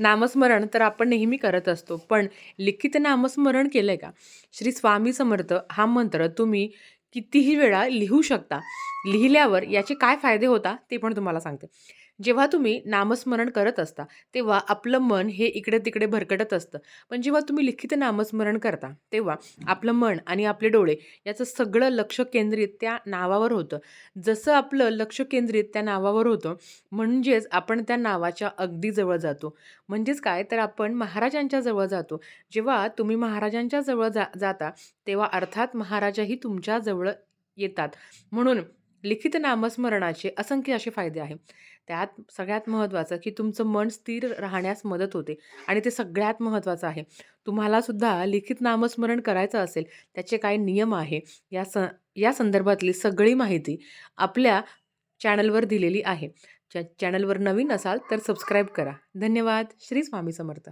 नामस्मरण तर आपण नेहमी करत असतो. पण लिखित नामस्मरण केलं आहे का? श्री स्वामी समर्थ हा मंत्र तुम्ही कितीही वेळा लिहू शकता. लिहिल्यावर याचे काय फायदे होता ते पण तुम्हाला सांगते. जेव्हा तुम्ही नामस्मरण करत असता तेव्हा आपलं मन हे इकडे तिकडे भरकटत असतं. पण जेव्हा तुम्ही लिखित नामस्मरण करता तेव्हा आपलं मन आणि आपले डोळे याचं सगळं लक्ष केंद्रित त्या नावावर होतं. जसं आपलं लक्ष केंद्रित त्या नावावर होतं म्हणजेच आपण त्या नावाच्या अगदी जवळ जातो. म्हणजेच काय? तर आपण महाराजांच्या जवळ जातो. जेव्हा तुम्ही महाराजांच्या जवळ जा जाता तेव्हा अर्थात महाराजाही तुमच्या जवळ येतात. म्हणून लिखित नामस्मरणाचे असंख्य असे फायदे आहे त्यात सगळ्यात महत्त्वाचं की तुमचं मन स्थिर राहण्यास मदत होते आणि ते सगळ्यात महत्त्वाचं आहे. तुम्हालासुद्धा लिखित नामस्मरण करायचं असेल त्याचे काय नियम आहे? या स या संदर्भातली सगळी माहिती आपल्या चॅनलवर दिलेली आहे. चॅ चॅनलवर नवीन असाल तर सबस्क्राईब करा. धन्यवाद. श्री स्वामी समर्थ.